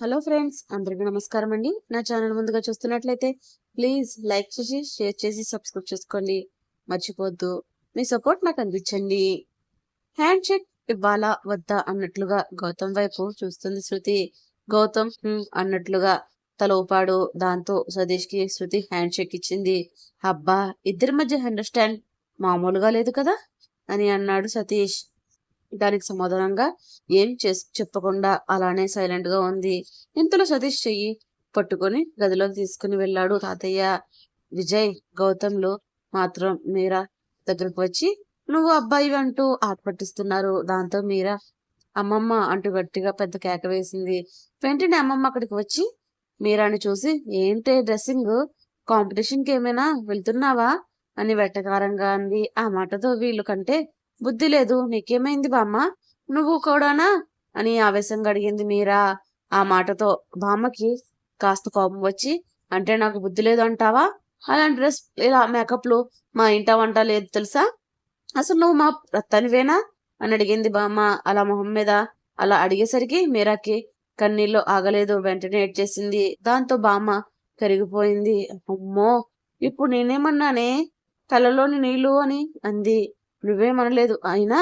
Hello friends అందరికీ నమస్కారం అండి. నా ఛానల్ ముందుగా చూస్తున్నట్లయితే ప్లీజ్ లైక్ చేసి షేర్ చేసి సబ్స్క్రైబ్ చేసుకోండి. మర్చిపోద్దు. మీ సపోర్ట్ నాకు అందించండి. హ్యాండ్ షేక్ ఇవ్వాలా వద్దా అన్నట్లుగా గౌతమ్ వైపు చూస్తుంది శృతి. గౌతమ్ అన్నట్లుగా తల ఊపాడు దాంతో సతీష్కి శృతి హ్యాండ్ షేక్ ఇచ్చింది. అబ్బా ఇద్దరి మధ్య అండర్స్టాండ్ మామూలుగా లేదు కదా? అని అన్నాడు సతీష్. దానికి సమాధానంగా ఏం చేస్ చెప్పకుండా అలానే సైలెంట్గా ఉంది. ఇంతలో సతీష్ చెయ్యి పట్టుకొని గదిలోకి తీసుకుని వెళ్ళాడు. తాతయ్య విజయ్ గౌతమ్లు మాత్రం మీరా దగ్గరకు వచ్చి నువ్వు అబ్బాయి అంటూ ఆత్పట్టిస్తున్నారు దాంతో మీరా అమ్మమ్మ అంటూ గట్టిగా పెద్ద కేక వేసింది. వెంటనే అమ్మమ్మ అక్కడికి వచ్చి మీరాని చూసి ఏంటే డ్రెస్సింగ్? కాంపిటీషన్కి ఏమైనా వెళ్తున్నావా? అని వెట్టకారంగా అంది. ఆ మాటతో వీళ్ళు కంటే బుద్ధి లేదు నీకేమైంది బామ్మ? నువ్వు కూడానా? అని ఆవేశంగా అడిగింది మీరా. ఆ మాటతో బామ్మకి కాస్త కోపం వచ్చి అంటే నాకు బుద్ధి లేదు అంటావా? అలాంటి డ్రెస్ ఇలా మేకప్లు మా ఇంట వంట లేదు తెలుసా? అసలు నువ్వు మా రత్తనివేనా? అని అడిగింది బామ్మ. అలా మొహం మీద అలా అడిగేసరికి మీరాకి కన్నీళ్ళు ఆగలేదు. వెంటనే ఏడ్చేసింది దాంతో బామ్మ కరిగిపోయింది. అమ్మో! ఇప్పుడు నేనేమన్నానే? కళ్ళలోని నీళ్ళు అని అంది. నువ్వేమనలేదు. అయినా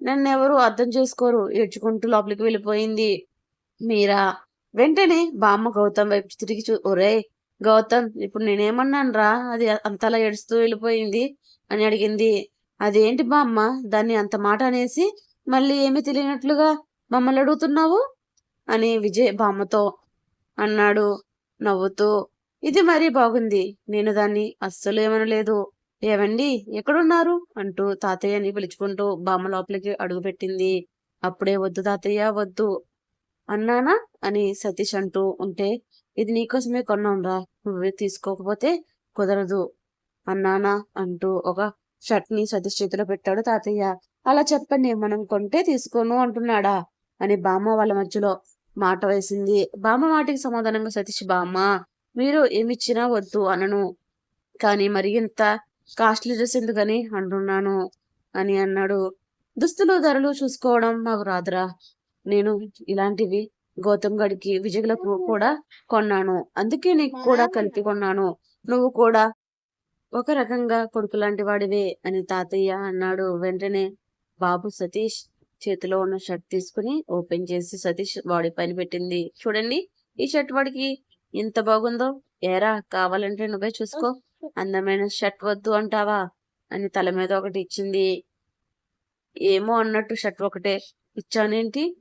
నన్నెవరూ అర్థం చేసుకోరు. ఏడ్చుకుంటూ లోపలికి వెళ్ళిపోయింది. మీరా? వెంటనే బామ్మ గౌతమ్ వైపు తిరిగి చూ ఒరే గౌతమ్ ఇప్పుడు నేనేమన్నాను రా అది అంతలా ఏడుస్తూ వెళ్ళిపోయింది అని అడిగింది. అదేంటి బామ్మ? దాన్ని అంత మాట అనేసి మళ్ళీ ఏమీ తెలియనట్లుగా మమ్మల్ని అడుగుతున్నావు? అని విజయ్ బామ్మతో అన్నాడు నవ్వుతూ. ఇది మరీ బాగుంది. నేను దాన్ని అస్సలు ఏమనలేదు. ఏవండి? ఎక్కడున్నారు? అంటూ తాతయ్యని పిలుచుకుంటూ బామ్మ లోపలికి అడుగుపెట్టింది అప్పుడే వద్దు తాతయ్య వద్దు అన్నానా? అని సతీష్ అంటూ ఉంటే ఇది నీకోసమే కొన్నాంరా నువ్వే తీసుకోకపోతే కుదరదు అన్నానా? అంటూ ఒక షర్ట్ని సతీష్ చేతిలో పెట్టాడు తాతయ్య. అలా చెప్పండి మనం కొంటే తీసుకోను అంటున్నాడా? అని బామ్మ వాళ్ళ మధ్యలో మాట వేసింది. బామ్మ మాటకి సమాధానంగా సతీష్ బామ్మ మీరు ఏమిచ్చినా వద్దు అనను. కానీ మరి ఇంత కాస్ట్లీ డ్రెస్ ఎందుకని అంటున్నాను అని అన్నాడు. దుస్తులు ధరలు చూసుకోవడం మాకు రాదురా. నేను ఇలాంటివి గౌతమ్ గడికి విజయలకు కూడా కొన్నాను. అందుకే నీకు కూడా కలిపి కొన్నాను. నువ్వు కూడా ఒక రకంగా కొడుకు లాంటి వాడివే అని తాతయ్య అన్నాడు. వెంటనే బాబు సతీష్ చేతిలో ఉన్న షర్ట్ తీసుకుని ఓపెన్ చేసి సతీష్ బాడీ పైన పెట్టింది. చూడండి ఈ షర్ట్ వాడికి ఎంత బాగుందో. ఏరా కావాలంటే నువ్వే చూసుకో. అందమైన షర్ట్ వద్దు అంటావా? అని తల మీద ఒకటి ఇచ్చింది. ఏమో అన్నట్టు షర్ట్ ఒకటే ఇచ్చానేంటి?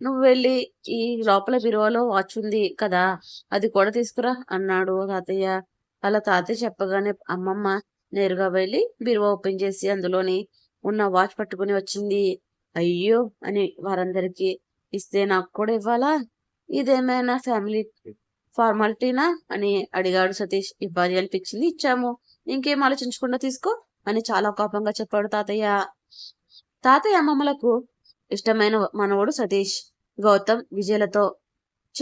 నువ్వు వెళ్ళి ఈ లోపల బిరువాలో వాచ్ ఉంది కదా అది కూడా తీసుకురా అన్నాడు తాతయ్య. అలా తాతయ్య చెప్పగానే అమ్మమ్మ నేరుగా వెళ్ళి బిరువా ఓపెన్ చేసి అందులోని ఉన్న వాచ్ పట్టుకుని వచ్చింది. అయ్యో అని వారందరికీ ఇస్తే నాకు కూడా ఇవ్వాలా? ఇదేమైనా ఫ్యామిలీ ఫార్మాలిటీనా అని అడిగాడు సతీష్. ఇవ్వాలి అనిపించింది ఇచ్చాము. ఇంకేం ఆలోచించకుండా తీసుకో అని చాలా కోపంగా చెప్పాడు తాతయ్య. తాతయ్య అమ్మమ్మలకు ఇష్టమైన మనవడు సతీష్. గౌతమ్ విజయలతో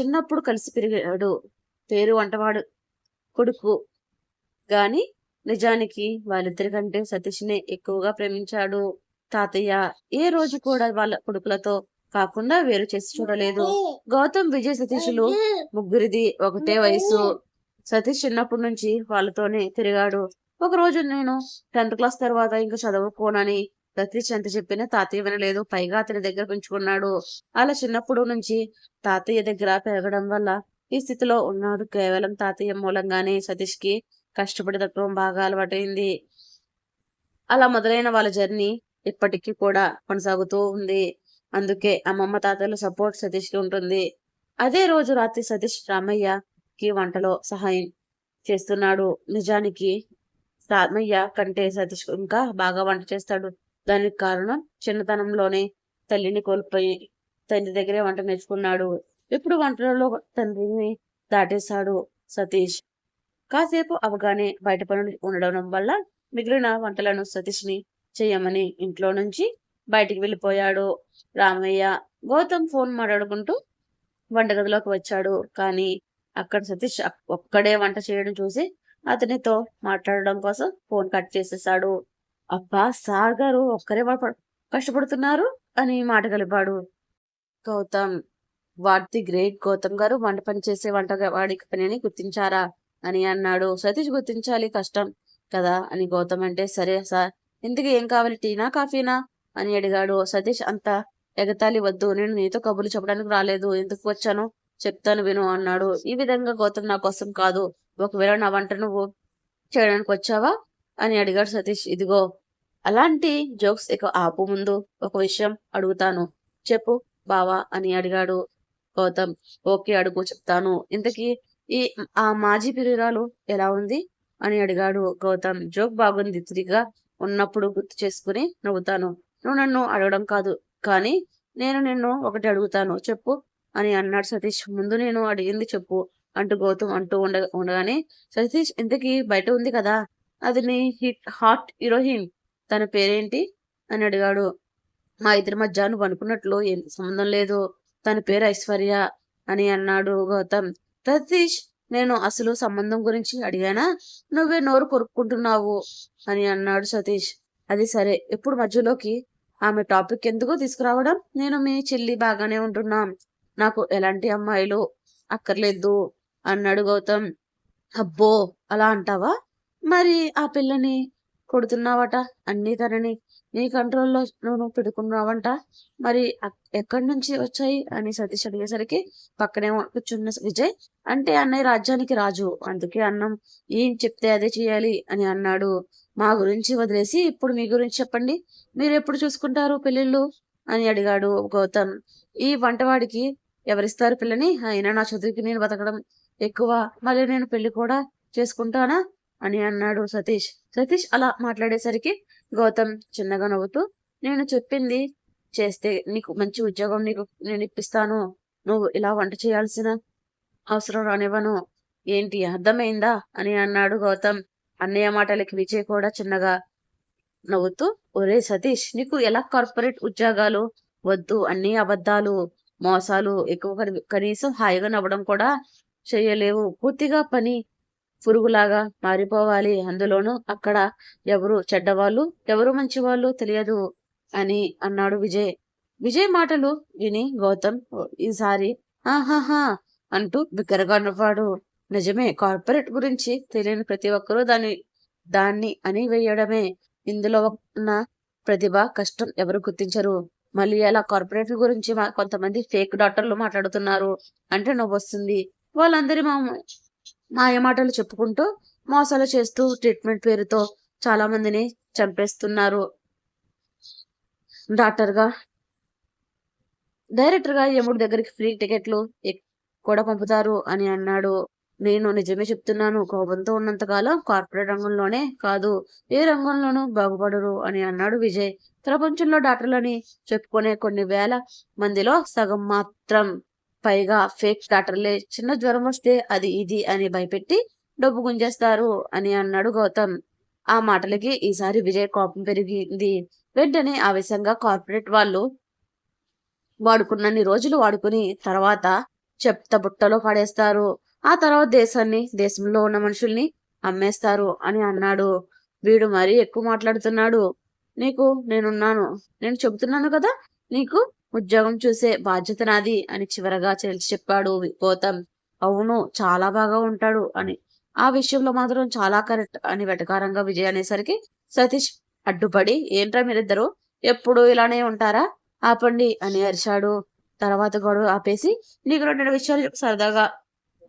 చిన్నప్పుడు కలిసి పెరిగాడు. పేరు వంటవాడు కొడుకు. గాని నిజానికి వాళ్ళిద్దరికంటే సతీష్నే ఎక్కువగా ప్రేమించాడు తాతయ్య. ఏ రోజు కూడా వాళ్ళ కొడుకులతో కాకుండా వేరు చేసి చూడలేదు. గౌతమ్ విజయ్ సతీషులు ముగ్గురిది ఒకటే వయసు. సతీష్ చిన్నప్పటి నుంచి వాళ్ళతోనే తిరిగాడు. ఒక రోజు నేను టెన్త్ క్లాస్ తర్వాత ఇంకా చదువుకోనని సతీష్ ఎంత చెప్పినా తాతయ్య వినలేదు. పైగా అతని దగ్గర పెంచుకున్నాడు. అలా చిన్నప్పుడు నుంచి తాతయ్య దగ్గర పెరగడం వల్ల ఈ స్థితిలో ఉన్నాడు. కేవలం తాతయ్య మూలంగానే సతీష్కి కష్టపడి తత్వం బాగా అలవాటైంది. అలా మొదలైన వాళ్ళ జర్నీ ఇప్పటికీ కూడా కొనసాగుతూ ఉంది. అందుకే అమ్మమ్మ తాతలు సపోర్ట్ సతీష్కి ఉంటుంది. అదే రోజు రాత్రి సతీష్ రామయ్యకి వంటలో సహాయం చేస్తున్నాడు. నిజానికి రామయ్య కంటే సతీష్ ఇంకా బాగా వంట చేస్తాడు. దానికి కారణం చిన్నతనంలోనే తల్లిని కోల్పోయి తండ్రి దగ్గరే వంట నేర్చుకున్నాడు. ఇప్పుడు వంటలలో తండ్రిని దాటేశాడు సతీష్. కాసేపు అవగానే బయట పనులు ఉండడం వల్ల మిగిలిన వంటలను సతీష్ని చేయమని ఇంట్లో నుంచి బయటికి వెళ్ళిపోయాడు రామయ్య. గౌతమ్ ఫోన్ మాట్లాడుకుంటూ వంటగదిలోకి వచ్చాడు. కానీ అక్కడ సతీష్ ఒక్కడే వంట చేయడం చూసి అతనితో మాట్లాడడం కోసం ఫోన్ కట్ చేసేసాడు. అబ్బా సార్ గారు ఒక్కరే కష్టపడుతున్నారు అని మాట కలిపాడు Gautam what the great. Gautam garu వంట పని చేసే వంట వాడికి పని అని గుర్తించారా అని అన్నాడు. సతీష్ గుర్తించాలి కష్టం కదా అని గౌతమ్ అంటే సరే సార్. ఇంతకీ ఏం కావాలి? టీనా కాఫీనా? అని అడిగాడు. సతీష్ అంత ఎగతాళి వద్దు. నేను నీతో కబుర్లు చెప్పడానికి రాలేదు. ఎందుకు వచ్చాను చెప్తాను విను అన్నాడు. ఈ విధంగా గౌతమ్ నా కోసం కాదు. ఒకవేళ నా వంట నువ్వు చేయడానికి వచ్చావా అని అడిగాడు సతీష్. ఇదిగో అలాంటి జోక్స్ ఇక ఆపు ముందు. ఒక విషయం అడుగుతాను. చెప్పు బావా అని అడిగాడు గౌతమ్. ఓకే అడుగు చెప్తాను. ఇంతకీ ఈ ఆ మాజీ పిరిరాలు ఎలా ఉంది అని అడిగాడు గౌతమ్. జోక్ బాగుంది. తిరిగా ఉన్నప్పుడు గుర్తు చేసుకుని నవ్వుతాను. నువ్వు నన్ను అడగడం కాదు కానీ నేను నిన్ను ఒకటి అడుగుతాను చెప్పు అని అన్నాడు సతీష్. ముందు నేను అడిగింది చెప్పు అంటూ గౌతమ్ అంటూ ఉండ ఉండగానే సతీష్ ఇంతకీ బయట ఉంది కదా అది నీ హిట్ హాట్ హీరోయిన్ తన పేరేంటి? అని అడిగాడు. మా ఇద్దరి మధ్య నువ్వు అనుకున్నట్లు ఏం సంబంధం లేదు తన పేరు ఐశ్వర్య అని అన్నాడు గౌతమ్. సతీష్ నేను అసలు సంబంధం గురించి అడిగానా? నువ్వే నోరు కొరుక్కుంటున్నావు అని అన్నాడు సతీష్. అది సరే ఎప్పుడు మధ్యలోకి ఆమె టాపిక్ ఎందుకు తీసుకురావడం నేను మీ చెల్లి బాగానే ఉంటున్నాం. నాకు ఎలాంటి అమ్మాయిలు అక్కర్లేదు అన్నాడు గౌతమ్. అబ్బో అలా అంటావా? మరి ఆ పిల్లని కొడుతున్నావట అన్ని తనని. నీ కంట్రోల్లో నువ్వు పెట్టుకున్నావంట మరి ఎక్కడి నుంచి వచ్చాయి? అని సతీష్ అడిగేసరికి పక్కనే కూర్చున్న విజయ్ అంటే అన్నయ్య రాజ్యానికి రాజు అందుకే అన్నం ఏం చెప్తే అదే చేయాలి అని అన్నాడు. మా గురించి వదిలేసి ఇప్పుడు మీ గురించి చెప్పండి. మీరు ఎప్పుడు చూసుకుంటారు పెళ్ళిళ్ళు? అని అడిగాడు గౌతమ్. ఈ వంటవాడికి ఎవరిస్తారు పిల్లని? అయినా నా చదువుకి నేను బతకడం ఎక్కువ. మళ్ళీ నేను పెళ్ళి కూడా చేసుకుంటానా? అని అన్నాడు సతీష్. సతీష్ అలా మాట్లాడేసరికి గౌతమ్ చిన్నగా నవ్వుతూ నేను చెప్పింది చేస్తే నీకు మంచి ఉద్యోగం నీకు నేను ఇప్పిస్తాను. నువ్వు ఇలా వంట చేయాల్సిన అవసరం రానివ్వను. ఏంటి అర్థమైందా? అని అన్నాడు గౌతమ్. అన్నయ్య మాటలకి విజయ్ కూడా చిన్నగా నవ్వుతూ ఒరే సతీష్ నీకు ఎలా కార్పొరేట్ ఉద్యోగాలు? వద్దు అన్ని అబద్ధాలు మోసాలు ఎక్కువ కనీసం హాయిగా నవ్వడం కూడా చేయలేవు పూర్తిగా పని పురుగులాగా మారిపోవాలి. అందులోనూ అక్కడ ఎవరు చెడ్డవాళ్ళు ఎవరు మంచివాళ్ళు తెలియదు అని అన్నాడు విజయ్. విజయ్ మాటలు విని గౌతమ్ ఈసారి ఆహాహా అంటూ బిగ్గరగా నవ్వాడు. నిజమే కార్పొరేట్ గురించి తెలియని ప్రతి ఒక్కరూ దాన్ని దాన్ని అని వేయడమే ఇందులో ఉన్న ప్రతిభ కష్టం ఎవరు గుర్తించరు. మళ్ళీ అలా కార్పొరేట్ గురించి కొంతమంది ఫేక్ డాక్టర్లు మాట్లాడుతున్నారు. అంటే నవ్వు వస్తుంది వాళ్ళందరి మా మాయమాటలు చెప్పుకుంటూ మోసాలు చేస్తూ ట్రీట్మెంట్ పేరుతో చాలా మందిని చంపేస్తున్నారు. డాక్టర్గా డైరెక్టర్గా యముడి దగ్గరికి ఫ్రీ టికెట్లు కూడా పంపుతారు అని అన్నాడు. నేను నిజమే చెప్తున్నాను కోపంతో ఉన్నంతకాలం కార్పొరేట్ రంగంలోనే కాదు ఏ రంగంలోనూ బాగుపడరు అని అన్నాడు విజయ్. ప్రపంచంలో డాక్టర్లని చెప్పుకునే కొన్ని వేల మందిలో సగం మాత్రం పైగా ఫేక్ డాక్టర్లే చిన్న జ్వరం వస్తే అది ఇది అని భయపెట్టి డబ్బు గుంజేస్తారు అని అన్నాడు గౌతమ్. ఆ మాటలకి ఈసారి విజయ్ కోపం పెరిగింది. వెంటనే ఆవేశంగా కార్పొరేట్ వాళ్ళు వాడుకున్నన్ని రోజులు వాడుకుని తర్వాత చెప్త బుట్టలో పడేస్తారు. ఆ తర్వాత దేశాన్ని దేశంలో ఉన్న మనుషుల్ని అమ్మేస్తారు అని అన్నాడు. వీడు మరీ ఎక్కువ మాట్లాడుతున్నాడు. నీకు నేనున్నాను. నేను చెబుతున్నాను కదా? నీకు ఉద్యోగం చూసే బాధ్యత నాది అని చివరగా చెల్చి చెప్పాడు గౌతమ్ అవును చాలా బాగా ఉంటాడు అని. ఆ విషయంలో మాత్రం చాలా కరెక్ట్ అని వెటకారంగా విజయ్ అనేసరికి సతీష్ అడ్డుపడి ఏంట్రా మీరిద్దరు? ఎప్పుడు ఇలానే ఉంటారా? ఆపండి అని అరిచాడు. తర్వాత గొడవ ఆపేసి నీకు రెండు విషయాలు సరదాగా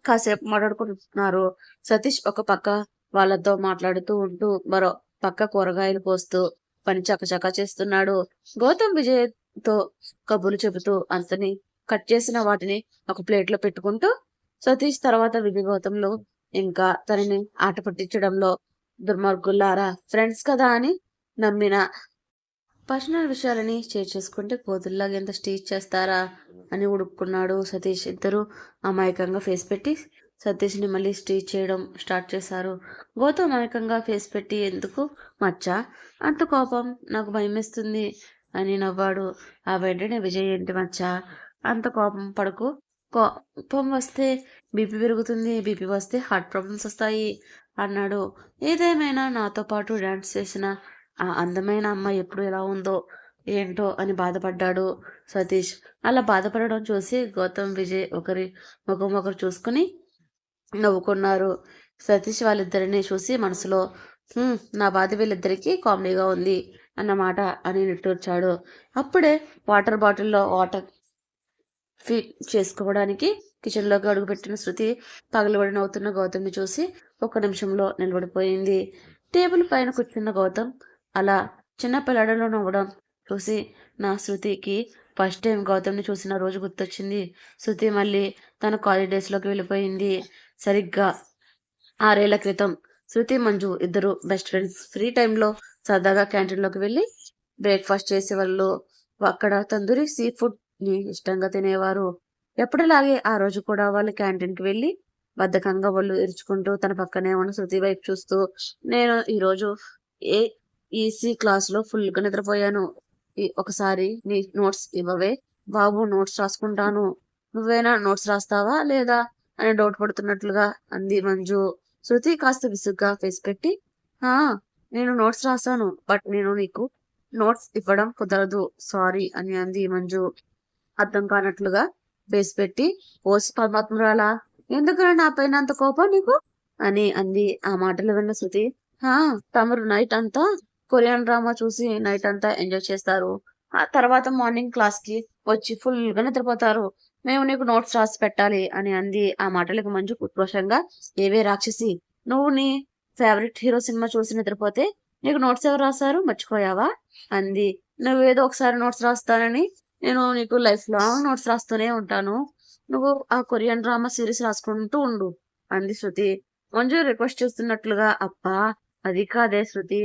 కాసేపు మాట్లాడుకుంటున్నారు. సతీష్ ఒక పక్క వాళ్ళతో మాట్లాడుతూ ఉంటూ మరో పక్క కూరగాయలు పోస్తూ పని చకచకా చేస్తున్నాడు. గౌతమ్ విజయ్ తో కబుర్లు చెబుతూ అంతని కట్ చేసిన వాటిని ఒక ప్లేట్లో పెట్టుకుంటూ సతీష్ తర్వాత విధి గౌతమ్లు ఇంకా తనని ఆట పట్టించడంలో దుర్మార్గుల్లారా ఫ్రెండ్స్ కదా అని నమ్మిన పర్సనల్ విషయాలని షేర్ చేసుకుంటే కోతుల్లాగా ఎంత స్టీచ్ చేస్తారా అని ఉడుక్కున్నాడు సతీష్. ఇద్దరు అమాయకంగా ఫేస్ పెట్టి సతీష్ని మళ్ళీ స్టీచ్ చేయడం స్టార్ట్ చేశారు. గౌతమ్ అమాయకంగా ఫేస్ పెట్టి ఎందుకు మచ్చా? అంత కోపం నాకు భయమేస్తుంది. అని నవ్వాడు. ఆ వెంటనే విజయ్ ఏంటి మచ్చ? అంత కోపం పడకు. కోపం వస్తే బీపీ పెరుగుతుంది బీపీ వస్తే హార్ట్ ప్రాబ్లమ్స్ వస్తాయి అన్నాడు. ఏదేమైనా నాతో పాటు డాన్స్ చేసిన ఆ అందమైన అమ్మాయి ఎప్పుడు ఎలా ఉందో ఏంటో అని బాధపడ్డాడు సతీష్. అలా బాధపడడం చూసి గౌతమ్ విజయ్ ఒకరి ముఖం ఒకరు చూసుకుని నవ్వుకున్నారు. సతీష్ వాళ్ళిద్దరిని చూసి మనసులో నా బాధ వీళ్ళిద్దరికీ కామెడీగా ఉంది. అన్నమాట అని నిట్టూర్చాడు. అప్పుడే వాటర్ బాటిల్లో వాటర్ ఫిల్ చేసుకోవడానికి కిచెన్లోకి అడుగుపెట్టిన శృతి పగలబడి నవ్వుతున్న గౌతమ్ని చూసి ఒక్క నిమిషంలో నిలబడిపోయింది. టేబుల్ పైన కూర్చున్న గౌతమ్ అలా చిన్న పిల్లడలో నవ్వడం చూసి నా శృతికి ఫస్ట్ టైం గౌతమ్ని చూసిన రోజు గుర్తొచ్చింది. శృతి మళ్ళీ తన కాలేజ్ డేస్లోకి వెళ్ళిపోయింది. సరిగ్గా ఆరేళ్ళ క్రితం శృతి మంజు ఇద్దరు బెస్ట్ ఫ్రెండ్స్ ఫ్రీ టైంలో సరదాగా క్యాంటీన్లోకి వెళ్ళి బ్రేక్ఫాస్ట్ చేసేవాళ్ళు. అక్కడ తందూరి సీ ఫుడ్ని ఇష్టంగా తినేవారు. ఎప్పటిలాగే ఆ రోజు కూడా వాళ్ళు క్యాంటీన్కి వెళ్ళి బద్ధకంగా వాళ్ళు ఇరుచుకుంటూ తన పక్కనే ఉన్న శృతి వైపు చూస్తూ నేను ఈరోజు ఏ ఈసీ క్లాస్లో ఫుల్గా నిద్రపోయాను. ఈ- ఒకసారి నీ నోట్స్ ఇవ్వవే. బాబు నోట్స్ రాసుకుంటాను. నువ్వేనా నోట్స్ రాస్తావా లేదా? అని డౌట్ పడుతున్నట్లుగా అంది మంజు. శృతి కాస్త విసుగ్గా ఫేస్ పెట్టి "ఆ, నేను నోట్స్ రాశాను బట్ నేను నీకు నోట్స్ ఇవ్వడం కుదరదు సారీ అని అంది మంజు. అర్థం కానట్లుగా ఫేస్ పెట్టి ఓసి పరమాత్మరాలా ఎందుకు నా పైన అంత కోపం నీకు? అని అంది ఆ మాటలు విన్న శృతి. "హా, తమరు నైట్ అంతా కొరియన్ డ్రామా చూసి నైట్ అంతా ఎంజాయ్ చేస్తారు. ఆ తర్వాత మార్నింగ్ క్లాస్కి వచ్చి ఫుల్గా నిద్రపోతారు. మేము నీకు నోట్స్ రాసి పెట్టాలి అని అంది. ఆ మాటలకు మంజు ఉక్రోషంగా ఏవే రాక్షసి నువ్వు నీ ఫేవరెట్ హీరో సినిమా చూసి నిద్రపోతే నీకు నోట్స్ ఎవరు రాశారు? మర్చిపోయావా? అంది. నువ్వేదో ఒకసారి నోట్స్ రాస్తానని నేను నీకు లైఫ్ లాంగ్ నోట్స్ రాస్తూనే ఉంటాను. నువ్వు ఆ కొరియన్ డ్రామా సిరీస్ రాసుకుంటూ ఉండు అంది శృతి. మంజు రిక్వెస్ట్ చేస్తున్నట్లుగా అబ్బా అది కాదే శృతి.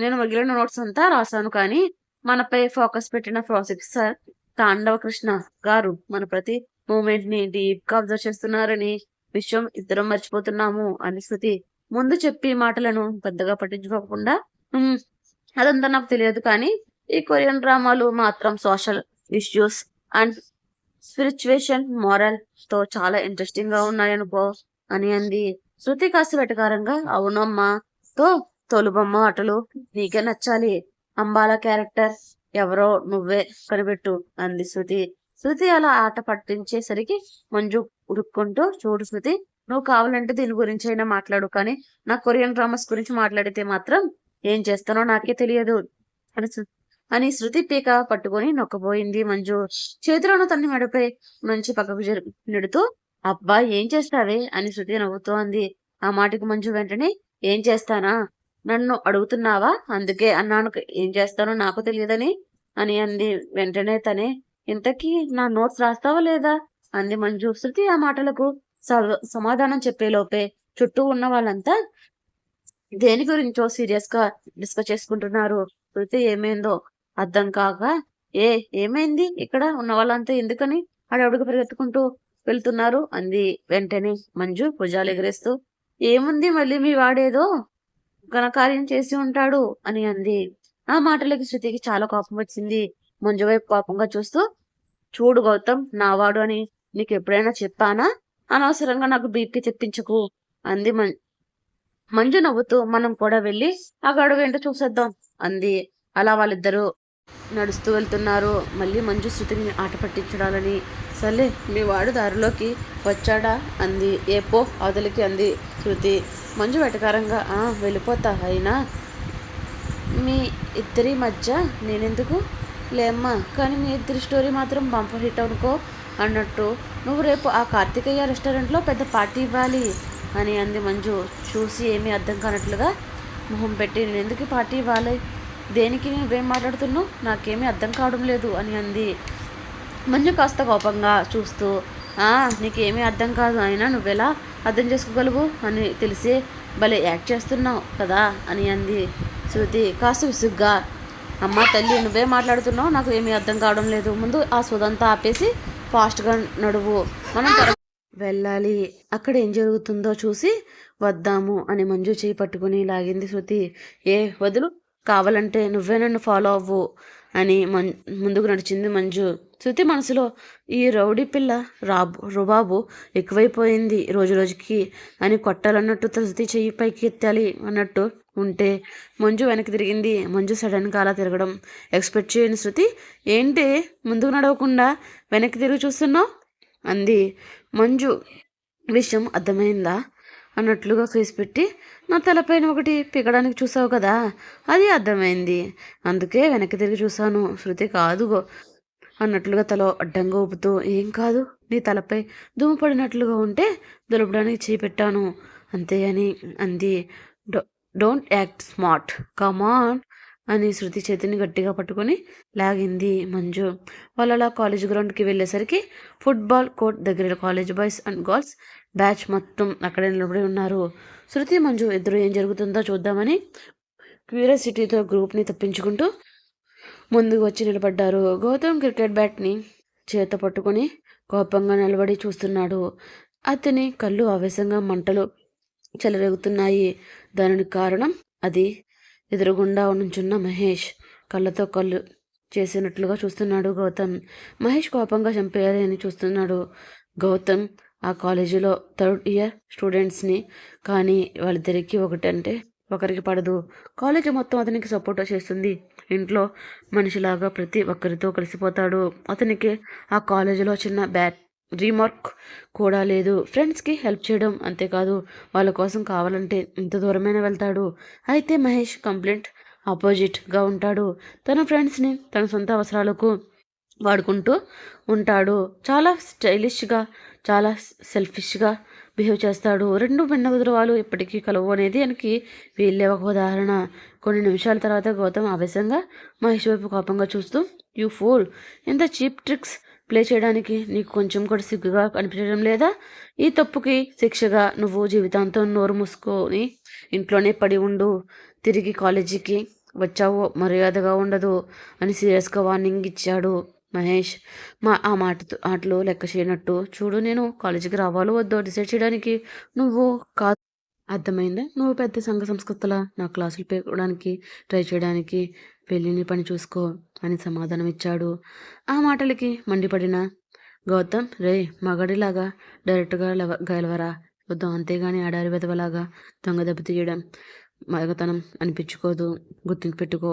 నేను మిగిలిన నోట్స్ అంతా రాశాను కానీ మనపై ఫోకస్ పెట్టిన ప్రొఫెసర్ తాండవ కృష్ణ గారు మన ప్రతి మూమెంట్ని డీప్గా అబ్జర్వ్ చేస్తున్నారని విషయం ఇద్దరం మర్చిపోతున్నాము అని శృతి ముందు చెప్పి మాటలను పెద్దగా పట్టించుకోకుండా అదంతా నాకు తెలియదు కానీ ఈ కొరియన్ డ్రామాలు మాత్రం సోషల్ ఇష్యూస్ అండ్ స్పిరిచువేషన్ మోరల్తో చాలా ఇంట్రెస్టింగ్గా ఉన్నాయనుకో అని అంది. శృతి కాస్త వెటకారంగా అవునమ్మా తో తోలుబొమ్మ ఆటలు నీకే నచ్చాలి. అంబాల క్యారెక్టర్ ఎవరో నువ్వే కనిపెట్టు అంది శృతి. శృతి అలా ఆట పట్టించేసరికి మంజు ఉరుక్కుంటూ చూడు శృతి నువ్వు కావాలంటే దీని గురించి అయినా మాట్లాడు కానీ నా కొరియన్ డ్రామాస్ గురించి మాట్లాడితే మాత్రం ఏం చేస్తానో నాకే తెలియదు అని అని శృతి టీక పట్టుకొని నొక్కబోయింది మంజు. చేతిలోనూ తన మెడపై నుంచి పక్కకు నెడుతూ అబ్బా ఏం చేస్తావే? అని శృతి నవ్వుతూ అంది ఆ మాటకు మంజు వెంటనే ఏం చేస్తానా? నన్ను అడుగుతున్నావా? అందుకే అన్నాను. ఏం చేస్తానో నాకు తెలియదని అని అంది. వెంటనే తనే ఇంతకీ నా నోట్స్ రాస్తావా లేదా? అంది మంజు. శృతి ఆ మాటలకు సమాధానం చెప్పే లోపే చుట్టూ ఉన్న వాళ్ళంతా దేని గురించో సీరియస్గా డిస్కస్ చేసుకుంటున్నారు. శృతి ఏమైందో అర్థం కాక ఏ ఏమైంది? ఇక్కడ ఉన్న వాళ్ళంతా ఎందుకని అడవుడికి పరిగెత్తుకుంటూ వెళ్తున్నారు? అంది వెంటనే మంజు భుజాలు ఎగరేస్తూ. ఏముంది మళ్ళీ మీ వాడేదో ఘనకార్యం చేసి ఉంటాడు అని అంది. ఆ మాటలకి శృతికి చాలా కోపం వచ్చింది. మంజు వైపు కోపంగా చూస్తూ చూడు గౌతమ్ నావాడు అని నీకు ఎప్పుడైనా చెప్పానా? అనవసరంగా నాకు బీపీ తెప్పించకు అంది మం మంజు నవ్వుతూ మనం కూడా వెళ్ళి ఆ గడువు ఏంటో చూసేద్దాం అంది. అలా వాళ్ళిద్దరూ నడుస్తూ వెళ్తున్నారు. మళ్ళీ మంజు శృతిని ఆట పట్టించడాలని సర్లే మీ వాడు దారిలోకి వచ్చాడా? అంది. ఏపో అవతలికి అంది శృతి. మంజు వెటకారంగా వెళ్ళిపోతా అయినా? మీ ఇద్దరి మధ్య నేనెందుకు? లేమ్మా కానీ మీ ఇద్దరి స్టోరీ మాత్రం బంపర్ హిట్ అనుకో అన్నట్టు. నువ్వు రేపు ఆ కార్తికేయ రెస్టారెంట్లో పెద్ద పార్టీ ఇవ్వాలి అని అంది మంజు. చూసి ఏమీ అర్థం కానట్లుగా మొహం పెట్టి నేను ఎందుకు పార్టీ ఇవ్వాలి? దేనికి నువ్వేం మాట్లాడుతున్నావు? నాకేమీ అర్థం కావడం లేదు అని అంది. మంజు కాస్త కోపంగా చూస్తూ నీకేమీ అర్థం కాదు అయినా నువ్వెలా అర్థం చేసుకోగలవు అని తెలిసి భలే యాక్ట్ చేస్తున్నావు కదా అని అంది శృతి. కాస్త విసుగ్గా. అమ్మ తల్లి నువ్వే మాట్లాడుతున్నావు? నాకు ఏమీ అర్థం కావడం లేదు. ముందు ఆ సుదంతా ఆపేసి ఫాస్ట్గా నడువు. మనం వెళ్ళాలి. అక్కడ ఏం జరుగుతుందో చూసి వద్దాము అని మంజు చేయి పట్టుకుని లాగింది శృతి. ఏ వదులు. కావాలంటే నువ్వే నన్ను ఫాలో అవ్వు. అని మం ముందుకు నడిచింది మంజు. శృతి మనసులో ఈ రౌడీ పిల్ల రాబు రుబాబు ఎక్కువైపోయింది రోజు రోజుకి అని కొట్టాలన్నట్టు శృతి చెయ్యి పైకి ఎత్తాలి అన్నట్టు ఉంటే మంజు వెనక్కి తిరిగింది. మంజు సడన్గా అలా తిరగడం. ఎక్స్పెక్ట్ చేయని శృతి. ఏంటి? ముందుకు నడవకుండా వెనక్కి తిరిగి చూస్తున్నావు? అంది. మంజు విషయం అర్థమైందా? అన్నట్లుగా కేసు పెట్టి నా తలపైన ఒకటి పిగడానికి చూసావు కదా అది అర్థమైంది. అందుకే వెనక్కి తిరిగి చూశాను. శృతి కాదుగో అన్నట్లుగా తల అడ్డంగా ఊపుతూ ఏం కాదు నీ తలపై దుమ్ము పడినట్లుగా ఉంటే దులపడానికి చేపెట్టాను అంతే అని అంది. Don't act smart. కమాన్ అని శృతి చేతిని గట్టిగా పట్టుకొని లాగింది. మంజు వాళ్ళు అలా కాలేజ్ గ్రౌండ్కి వెళ్ళేసరికి ఫుట్బాల్ కోర్ట్ దగ్గర college boys and girls batch మొత్తం అక్కడే నిలబడి ఉన్నారు. శృతి మంజు ఇద్దరు ఏం జరుగుతుందో చూద్దామని క్యూరియాసిటీతో గ్రూప్ని తప్పించుకుంటూ ముందుకు వచ్చి నిలబడ్డారు. గౌతమ్ క్రికెట్ బ్యాట్ని చేత పట్టుకొని కోపంగా నిలబడి చూస్తున్నాడు. అతని కళ్ళు ఆవేశంగా మంటలు చెలరేగుతున్నాయి. దానికి కారణం అది. ఎదురుగుండా నుంచున్న మహేష్ కళ్ళతో కళ్ళు చేసినట్లుగా చూస్తున్నాడు గౌతమ్. మహేష్ కోపంగా చంపేయాలి అని చూస్తున్నాడు గౌతమ్. ఆ కాలేజీలో థర్డ్ ఇయర్ స్టూడెంట్స్ని. కానీ వాళ్ళిద్దరికి ఒకటంటే ఒకరికి పడదు. కాలేజీ మొత్తం అతనికి సపోర్ట్ చేస్తుంది. ఇంట్లో మనిషిలాగా ప్రతి ఒక్కరితో కలిసిపోతాడు. అతనికి ఆ కాలేజీలో చిన్న బ్యాట్ రీమార్క్ కూడా లేదు. ఫ్రెండ్స్కి హెల్ప్ చేయడం అంతేకాదు. వాళ్ళ కోసం కావాలంటే ఇంత దూరమైనా వెళ్తాడు. అయితే మహేష్ కంప్లైంట్ ఆపోజిట్గా ఉంటాడు. తన ఫ్రెండ్స్ని తన సొంత అవసరాలకు వాడుకుంటూ ఉంటాడు. చాలా స్టైలిష్గా చాలా సెల్ఫిష్గా బిహేవ్ చేస్తాడు. రెండు భిన్న కుదురవాలు ఇప్పటికీ కలవు అనేది ఆయనకి వీళ్ళే ఒక ఉదాహరణ. కొన్ని నిమిషాల తర్వాత గౌతమ్ ఆవేశంగా మహేష్ వైపు కోపంగా చూస్తూ యూ ఫోల్ ఇంత చీప్ ట్రిక్స్ ప్లే చేయడానికి నీకు కొంచెం కూడా సిగ్గుగా కనిపించడం లేదా? ఈ తప్పుకి శిక్షగా నువ్వు జీవితాంతం నోరు మూసుకొని ఇంట్లోనే పడి ఉండు. తిరిగి కాలేజీకి వచ్చావు మర్యాదగా ఉండదు అని సీరియస్గా వార్నింగ్ ఇచ్చాడు. మహేష్ మా ఆ మాటతో ఆటలు లెక్క చేయనట్టు. చూడు నేను కాలేజీకి రావాలో వద్దో డిసైడ్ చేయడానికి. నువ్వు కాదు అర్థమైందా? నువ్వు పెద్ద సంఘ సంస్కృతుల? నా క్లాసులు పెరగడానికి ట్రై చేయడానికి. వెళ్ళిని పని చూసుకో అని సమాధానం ఇచ్చాడు. ఆ మాటలకి మండిపడిన. గౌతమ్ రే మగడిలాగా డైరెక్ట్గా గెలవరా వద్దాం అంతేగాని ఆడారి వెదవలాగా దొంగ దెబ్బ తీయడం మగతనం అనిపించుకోదు. గుర్తింపు పెట్టుకో.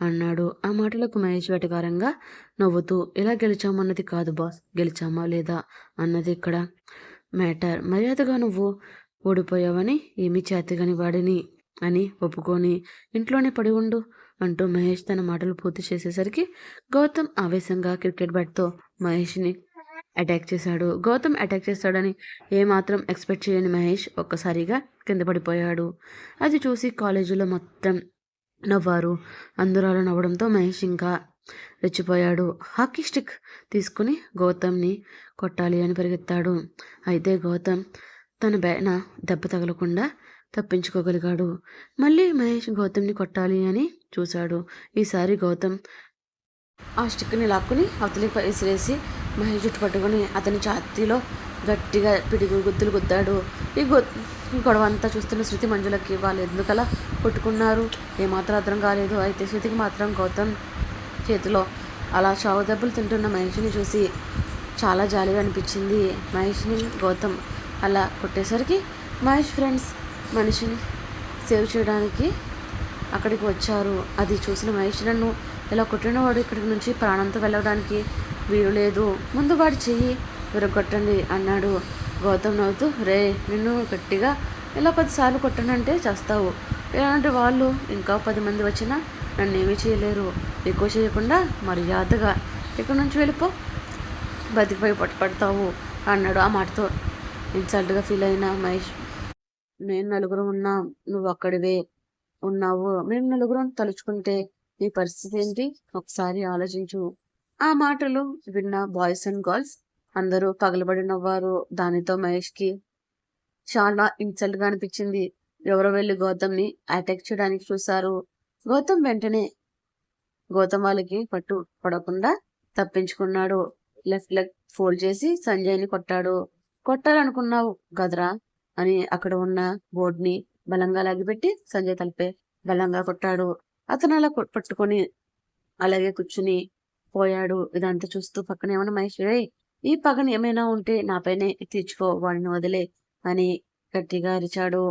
అన్నాడు. ఆ మాటలకు మహేష్ వెటకారంగా నవ్వుతూ ఇలా గెలిచామన్నది కాదు బాస్. గెలిచామా లేదా అన్నది ఇక్కడ మ్యాటర్. మర్యాదగా నువ్వు ఓడిపోయావని ఏమీ చేతగాని వాడిని అని ఒప్పుకొని ఇంట్లోనే పడి ఉండు అంటూ మహేష్ తన మాటలు పూర్తి చేసేసరికి గౌతమ్ ఆవేశంగా క్రికెట్ బ్యాట్తో మహేష్ని అటాక్ చేశాడు. గౌతమ్ అటాక్ చేస్తాడని ఏమాత్రం ఎక్స్పెక్ట్ చేయని మహేష్ ఒక్కసారిగా కింద పడిపోయాడు. అది చూసి కాలేజీలో మొత్తం నవ్వారు. అందరూ అలా నవ్వడంతో మహేష్ ఇంకా రెచ్చిపోయాడు. హాకీ స్టిక్ తీసుకుని గౌతమ్ని కొట్టాలి అని పరిగెత్తాడు. అయితే గౌతమ్ తన బేన దెబ్బ తగలకుండా తప్పించుకోగలిగాడు. మళ్ళీ మహేష్ గౌతమ్ని కొట్టాలి అని చూశాడు. ఈసారి గౌతమ్ ఆ స్టిక్ని లాక్కుని అవతలి విసిరేసి మహేష్ జుట్టు పట్టుకొని అతని ఛాతీలో గట్టిగా పిడిగు గుద్దులు గుద్దాడు. ఈ గొడవ అంతా చూస్తున్న శృతి మంజులకి వాళ్ళు ఎందుకలా కొట్టుకున్నారు? ఏమాత్రం అర్థం కాలేదు. అయితే శృతికి మాత్రం గౌతమ్ చేతిలో అలా చావు దెబ్బలు తింటున్న మహేష్ని చూసి చాలా జాలిగా అనిపించింది. మహేష్ని గౌతమ్ అలా కొట్టేసరికి మహేష్ ఫ్రెండ్స్ మనిషిని సేవ్ చేయడానికి అక్కడికి వచ్చారు. అది చూసిన మహేష్ నన్ను ఇలా కొట్టినవాడు ఇక్కడి నుంచి ప్రాణంతో వెళ్ళడానికి వీలు లేదు. ముందు వాడి చెయ్యి విరగొట్టండి అన్నాడు. గౌతమ్ నవ్వుతూ రే నిన్ను గట్టిగా ఇలా పదిసార్లు కొట్టనంటే చేస్తావు? ఇలాంటి వాళ్ళు ఇంకా పది మంది వచ్చినా నన్ను ఏమీ చేయలేరు. ఎక్కువ చేయకుండా మర్యాదగా ఇక్కడ నుంచి వెళ్ళిపో. బతికిపోయి పట్టుపడతావు అన్నాడు ఆ మాటతో. ఇన్సల్ట్గా ఫీల్ అయిన మహేష్ నేను నలుగురు ఉన్నా నువ్వు అక్కడివే ఉన్నావు. మేము నలుగురం తలుచుకుంటే నీ పరిస్థితి ఏంటి? ఒకసారి ఆలోచించు. ఆ మాటలు విన్న బాయ్స్ అండ్ గర్ల్స్ అందరూ పగలబడి నవ్వారు దానితో మహేష్కి చాలా ఇన్సల్ట్గా అనిపించింది. ఎవరో వెళ్ళి గౌతమ్ని అటాక్ చేయడానికి చూశారు. గౌతమ్ వెంటనే గౌతమ్ వాళ్ళకి పట్టు పడకుండా తప్పించుకున్నాడు. లెఫ్ట్ లెగ్ ఫోల్డ్ చేసి సంజయ్ని కొట్టాడు. కొట్టాలనుకున్నావు గదరా అని అక్కడ ఉన్న బోర్డ్ని బలంగా లాగిపెట్టి సంజయ్ తలపే బలంగా కొట్టాడు. అతను అలా పట్టుకొని అలాగే కూర్చుని పోయాడు. ఇదంతా చూస్తూ పక్కన ఏమన్నా మహేష్ ఈ పగని ఏమైనా ఉంటే నాపైనే తీర్చుకో వాడిని వదిలే అని గట్టిగా అరిచాడు